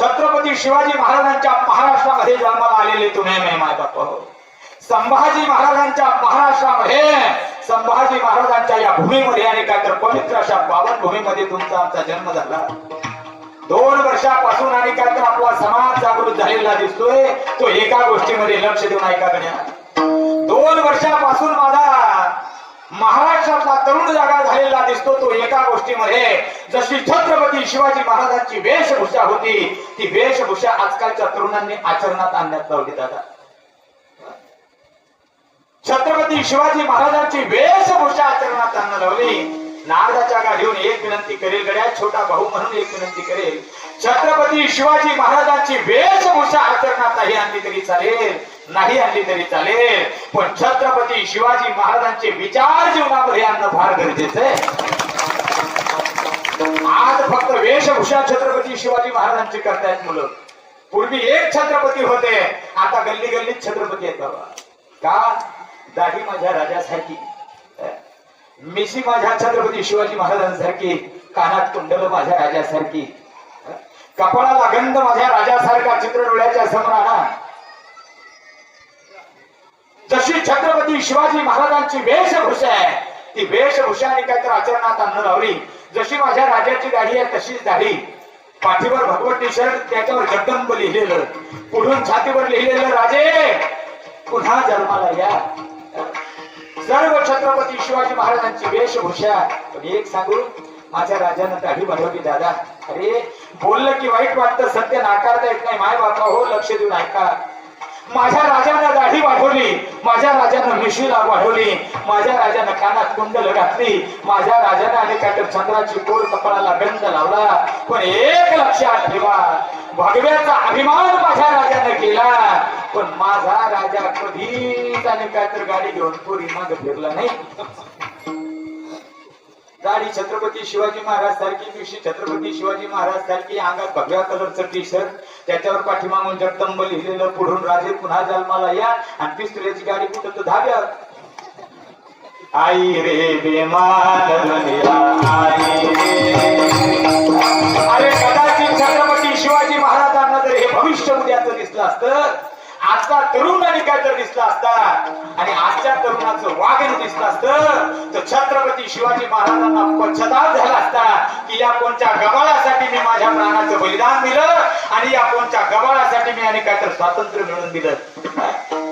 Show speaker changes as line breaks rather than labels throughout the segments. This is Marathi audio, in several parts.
छत्रपती शिवाजी महाराजांच्या महाराष्ट्रामध्ये जन्माला आलेले तुम्ही मे माय बाप. संभाजी महाराजांच्या महाराष्ट्रामध्ये संभाजी महाराजांच्या या भूमीमध्ये आणि काय तर पवित्र अशा पावन भूमीमध्ये तुमचा आमचा जन्म झाला. दोन वर्षापासून आणि काय तर आपला समाज जागृत झालेला दिसतोय तो एका गोष्टीमध्ये लक्ष देऊन ऐका गण्या. दोन वर्षापासून माझा महाराष्ट्रातला तरुण जागा दिसतो तो एका गोष्टीमध्ये. जशी छत्रपती शिवाजी महाराजांची वेशभूषा होती ती वेशभूषा आजकालच्या तरुणांनी आचरणात आणण्यात लावली दादा. छत्रपती शिवाजी महाराजांची वेशभूषा आचरणात आणण्यात लावली. नारदाच्या गाडीहून एक विनंती करेल गड्या छोटा भाऊ म्हणून एक विनंती करेल. छत्रपती शिवाजी महाराजांची वेशभूषा आचरणात आणली तरी चालेल. नाही आणली तरी चालेल. पण छत्रपती शिवाजी महाराजांचे विचार जीवनामध्ये आणणं फार गरजेचं आहे. आज फक्त वेशभूषा छत्रपती शिवाजी महाराजांची करतायत मुलं. पूर्वी एक छत्रपती होते. आता गल्ली गल्लीत छत्रपती आहेत बाबा. का? दाढी माझ्या राजासारखी. मिशी माझ्या छत्रपती शिवाजी महाराजांसारखी. कानात कुंडल माझ्या राजासारखी. कपाळाला गंध माझ्या राजासारखा चित्र डोळ्याच्या समोर आणा जशी छत्रपती शिवाजी महाराजांची वेशभूषा आहे ती वेशभूषा आणि काहीतरी आचरणात आणणं लावली. जशी माझ्या राजाची दाढी आहे तशीच दाढी. पाठीवर भगवत टी शर्ट त्याच्यावर जगदंब लिहिलेलं. पुढून छातीवर लिहिलेलं राजे पुन्हा जन्माला या. सर्व छत्रपती शिवाजी महाराजांची वेशभूषा. पण एक सांगू माझ्या राजानं दाढी बनवली दादा. अरे बोललं की वाईट वाटतं सत्य नाकारता येत नाही. माय बापा हो लक्ष देऊन ऐका. माझ्या राजानं दाढी वाढवली माझ्या राजानं मिशीला वाढवली माझ्या राजानं कानात कुंडल घातली माझ्या राजानं आणि काय चंद्राची कोर कपाळाला गंध लावला. पण एक लक्षात ठेवा भगव्याचा अभिमान माझ्या राजानं केला. पण माझा राजा कधीच आणि काय तर गाडी घेऊन पुरी माग फिरला नाही. गाडी छत्रपती शिवाजी महाराज सारखी दिवशी छत्रपती शिवाजी महाराज सारखी अंगात भगव्या कलरचं टी शर्ट त्याच्यावर पाठीमागून जगदंब लिहिलेलं पुढून राजे पुन्हा जन्माला या आणि पिस्तुल्याची गाडी कुठं तर धाब्यात आई रे बेमान आई अरे कदाचित छत्रपती शिवाजी महाराजांना जर हे भविष्य उद्याचं दिसलं असतं आजचा तरुण आणि काय तर दिसला असता. आणि त्या तरुणाचं वागण दिसलं असतं तर छत्रपती शिवाजी महाराजांना पश्चाताप झाला असता की या कोणत्या गबाळासाठी मी माझ्या प्राणाचं बलिदान दिलं आणि या कोणत्या गबाळासाठी मी आणि काय तर स्वातंत्र्य मिळवून दिलं?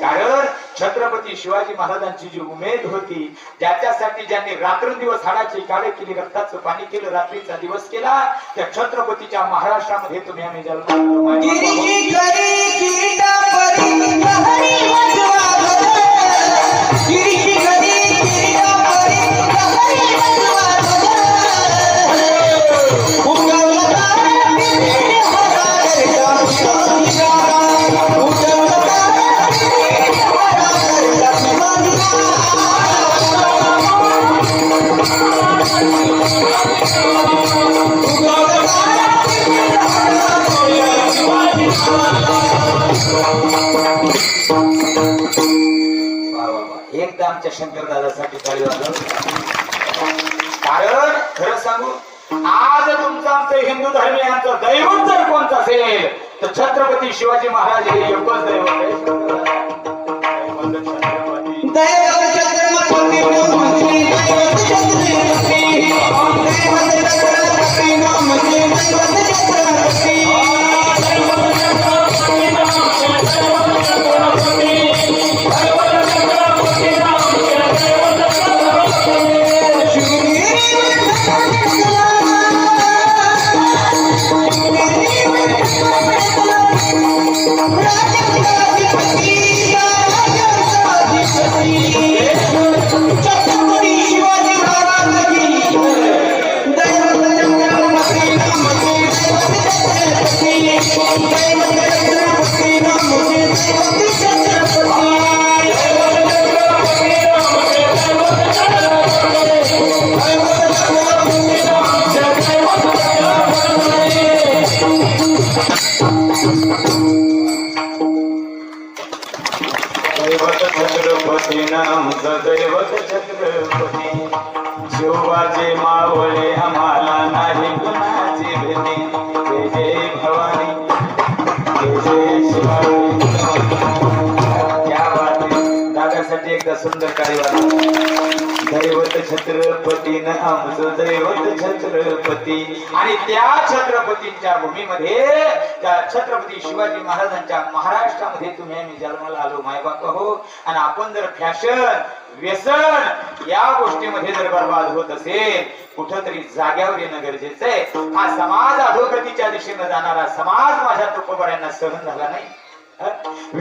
कारण छत्रपती शिवाजी महाराजांची जी उमेद होती ज्याच्यासाठी ज्यांनी रात्रंदिवस हाडाची काळे केली रक्ताचं पाणी केलं रात्रीचा दिवस केला त्या छत्रपतीच्या महाराष्ट्रामध्ये तुम्ही आम्ही जन्म Giddy आमच्या शंकर दादासाठी टाळी वाजव कारण खरं सांगू आज तुमचं आमचं हिंदू धर्मियांचं दैवत जर कोणतं असेल तर छत्रपती शिवाजी महाराज हे एकच दैवत आहे. दैवत छत्रपती
शिवाजी
मावळे आम्हाला नाही दादासाठी एकदा सुंदर दैवत छत्रपती न आमचं दैवत छत्रपती. आणि त्या छत्रपतींच्या भूमीमध्ये त्या छत्रपती शिवाजी महाराजांच्या महाराष्ट्रामध्ये तुम्ही आम्ही जन्माला आलो. मायबाप हो आणि आपण जर फॅशन व्यसन. या गोष्टीमध्ये जर बर्बाद होत असेल कुठंतरी जाग्यावर येणं गरजेचं आहे. हा समाज अधोगतीच्या दिशेनं जाणारा समाज माझ्या तुकोबऱ्यांना सहन झाला नाही.